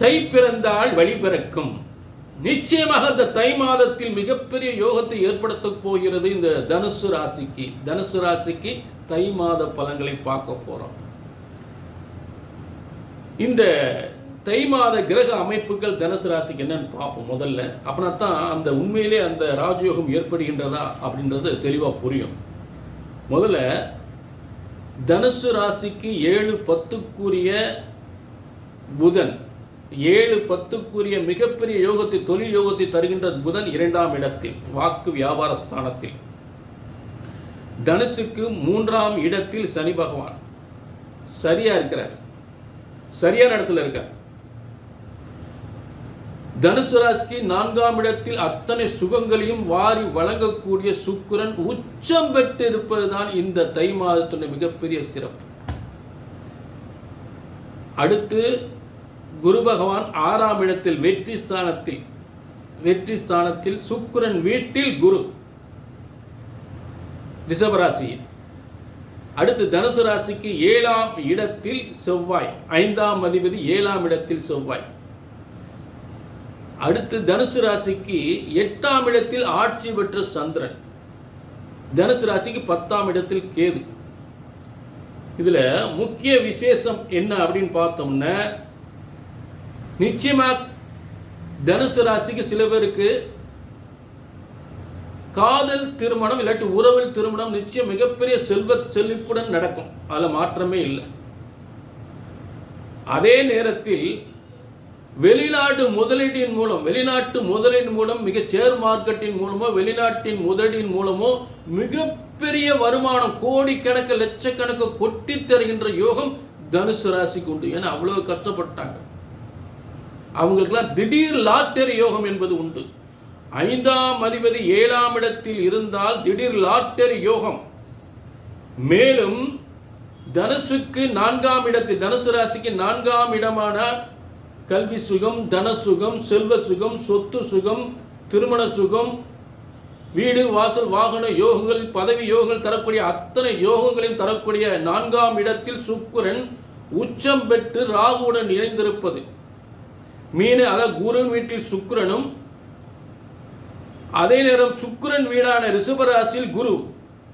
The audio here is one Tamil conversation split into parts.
தை பிறந்தால் வழி பிறக்கும். நிச்சயமாக இந்த தை மாதத்தில் மிகப்பெரிய யோகத்தை ஏற்படுத்தப் போகிறது இந்த தனுசு ராசிக்கு. தனுசு ராசிக்கு தை மாத பலன்களை பார்க்க போறோம். இந்த தை மாத கிரக அமைப்புகள் தனுசு ராசிக்கு என்னன்னு பார்ப்போம் முதல்ல. அப்படின்னா தான் அந்த உண்மையிலே அந்த ராஜயோகம் ஏற்படுகின்றதா அப்படின்றது தெளிவா புரியும். முதல்ல தனுசு ராசிக்கு ஏழு பத்துக்குரிய புதன் ஏழு பத்துக்குரிய மிகப்பெரிய யோகத்தை தொழில் யோகத்தை தருகின்ற புதன் இரண்டாம் இடத்தில் வாக்கு வியாபார ஸ்தானத்தில். தனுசுக்கு மூன்றாம் இடத்தில் சனி பகவான். சரியா இருக்கிறார். சரியான இடத்துல இருக்கார். தனுசு ராசிக்கு நான்காம் இடத்தில் அத்தனை சுகங்களையும் வாரி வழங்கக்கூடிய சுக்கிரன் உச்சம் பெற்று இருப்பதுதான் இந்த தை மாதத்துடைய மிகப்பெரிய சிறப்பு. அடுத்து குரு பகவான் ஆறாம் இடத்தில் வெற்றி ஸ்தானத்தில் வெற்றி ஸ்தானத்தில் சுக்கிரன் வீட்டில் குரு. ரிஷபராசியில். அடுத்து தனுசு ராசிக்கு ஏழாம் இடத்தில் செவ்வாய். ஐந்தாம் அதிபதி ஏழாம் இடத்தில் செவ்வாய். அடுத்து தனுசு ராசிக்கு எட்டாம் இடத்தில் ஆட்சி பெற்ற சந்திரன். தனுசு ராசிக்கு பத்தாம் இடத்தில் கேது. இதுல முக்கிய விசேஷம் என்ன அப்படின்னு பார்த்தோம்னா நிச்சயமா தனுசு ராசிக்கு சில பேருக்கு காதல் திருமணம் இல்லாட்டி உறவில் திருமணம் நிச்சயம் மிகப்பெரிய செல்வ செழிப்புடன் நடக்கும். அதுல மாற்றமே இல்லை. அதே நேரத்தில் வெளிநாடு முதலீட்டின் மூலம் வெளிநாட்டு முதலீடு மூலம் மிக ஷேர் மார்க்கெட்டின் மூலமோ வெளிநாட்டின் முதலீடின் மூலமோ மிகப்பெரிய வருமானம் கோடிக்கணக்கு லட்சக்கணக்கு கொட்டி தருகின்ற யோகம் தனுசு ராசிக்கு உண்டு. ஏன்னா அவ்வளவு கஷ்டப்பட்டாங்க. அவங்களுக்கெல்லாம் திடீர் லாட்டரி யோகம் என்பது உண்டு. ஐந்தாம் அதிபதி ஏழாம் இடத்தில் இருந்தால் திடீர் லாட்டரி யோகம். மேலும் தனுசுக்கு நான்காம் இடத்தில் தனுசு ராசிக்கு நான்காம் இடமான கல்வி சுகம் தன சுகம் செல்வ சுகம் சொத்து சுகம் திருமண சுகம் வீடு வாசல் வாகன யோகங்கள் பதவி யோகங்கள் தரக்கூடிய அத்தனை யோகங்களையும் தரக்கூடிய நான்காம் இடத்தில் சுக்குரன் உச்சம் பெற்று ராகுவுடன் இணைந்திருப்பது. மீன அதாவது குரு வீட்டில் சுக்கரனும் அதே நேரம் சுக்கரன் வீடான ரிஷபராசியில் குரு.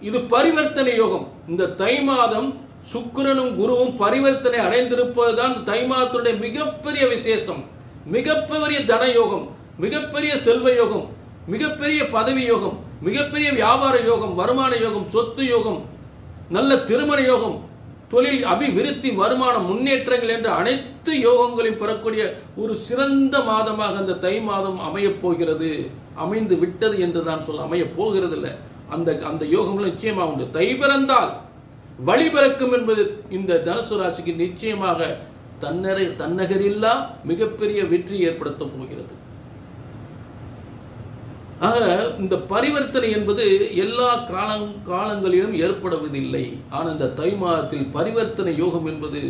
இது பரிவர்த்தனை யோகம். இந்த தை மாதம் சுக்கரனும் குருவும் பரிவர்த்தனை அடைந்திருப்பதுதான் தை மாதத்துடைய மிகப்பெரிய விசேஷம். மிகப்பெரிய தன யோகம் மிகப்பெரிய செல்வ யோகம் மிகப்பெரிய பதவி யோகம் மிகப்பெரிய வியாபார யோகம் வருமான யோகம் சொத்து யோகம் நல்ல திருமண யோகம் தொழில் அபிவிருத்தி வருமானம் முன்னேற்றங்கள் என்று அனைத்து யோகங்களையும் பெறக்கூடிய ஒரு சிறந்த மாதமாக அந்த தை மாதம் அமையப் போகிறது. அமைந்து விட்டது என்று தான் சொல்ல அமையப் போகிறது இல்லை அந்த அந்த யோகங்கள் நிச்சயமாக உண்டு. தை பிறந்தால் வழி பிறக்கும் என்பது இந்த தனுசு ராசிக்கு நிச்சயமாக தன்னரை தன்னகரில்லா மிகப்பெரிய வெற்றி ஏற்படுத்தப் போகிறது. ஆக இந்த பரிவர்த்தனை என்பது எல்லா காலங் காலங்களிலும் ஏற்படுவதில்லை. ஆனால் இந்த தை மாதத்தில் பரிவர்த்தனை யோகம் என்பது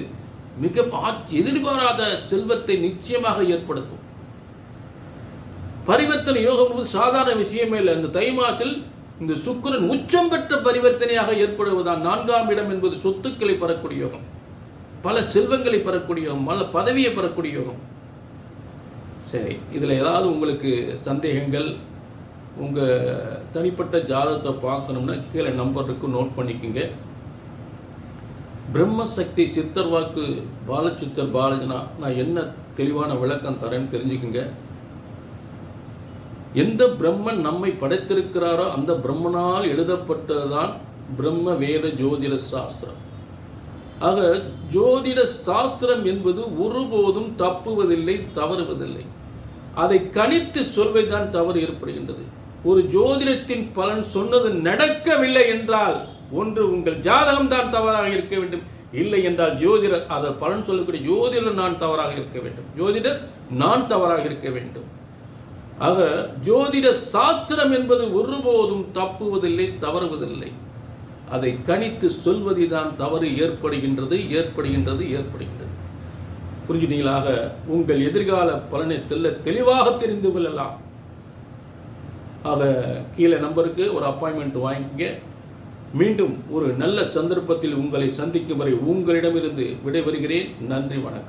மிக எதிர்பாராத செல்வத்தை நிச்சயமாக ஏற்படுத்தும். பரிவர்த்தனை யோகம் என்பது சாதாரண விஷயமே இல்லை. இந்த தை மாதத்தில் இந்த சுக்கிரன் உச்சம் பெற்ற பரிவர்த்தனையாக ஏற்படுவதுதான் நான்காம் இடம் என்பது சொத்துக்களை பெறக்கூடிய யோகம். பல செல்வங்களை பெறக்கூடிய யோகம் பல பதவியை பெறக்கூடிய யோகம். சரி இதில் ஏதாவது உங்களுக்கு சந்தேகங்கள்? உங்கள் தனிப்பட்ட ஜாதகத்தை பார்க்கணும்னா கீழே நம்பர் இருக்கு நோட் பண்ணிக்கோங்க. பிரம்மசக்தி சித்தர் வாக்கு பாலச்சித்தர் பாலஜனா நான் என்ன தெளிவான விளக்கம் தரேன்னு தெரிஞ்சுக்குங்க. எந்த பிரம்மன் நம்மை படைத்திருக்கிறாரோ அந்த பிரம்மனால் எழுதப்பட்டதுதான் பிரம்ம வேத ஜோதிட சாஸ்திரம். ஆக ஜோதிட சாஸ்திரம் என்பது ஒருபோதும் தப்புவதில்லை தவறுவதில்லை. அதை கணித்து சொல்வதுதான் தவறு ஏற்படுகின்றது. ஒரு ஜோதிடத்தின் பலன் சொன்னது நடக்கவில்லை என்றால் ஒன்று உங்கள் ஜாதகம் தான் தவறாக இருக்க வேண்டும். இல்லை என்றால் ஜோதிடர் அதை பலன் சொல்லக்கூடிய ஜோதிடர் நான் தவறாக இருக்க வேண்டும். ஜோதிடர் நான் தவறாக இருக்க வேண்டும். ஆக ஜோதிட சாஸ்திரம் என்பது ஒருபோதும் தப்புவதில்லை தவறுவதில்லை. அதை கணித்து சொல்வதில்தான் தவறு ஏற்படுகின்றது ஏற்படுகின்றது ஏற்படுகின்றது. புரிஞ்சுட்டீங்களாக? உங்கள் எதிர்கால பலனை தெல்ல தெளிவாக தெரிந்து கொள்ளலாம். ஆக கீழே நம்பருக்கு ஒரு அப்பாயின்மெண்ட் வாங்கிக்கங்க மீண்டும் ஒரு நல்ல சந்தர்ப்பத்தில் உங்களை சந்திக்கும் வரை உங்களிடமிருந்து விடைபெறுகிறேன். நன்றி வணக்கம்.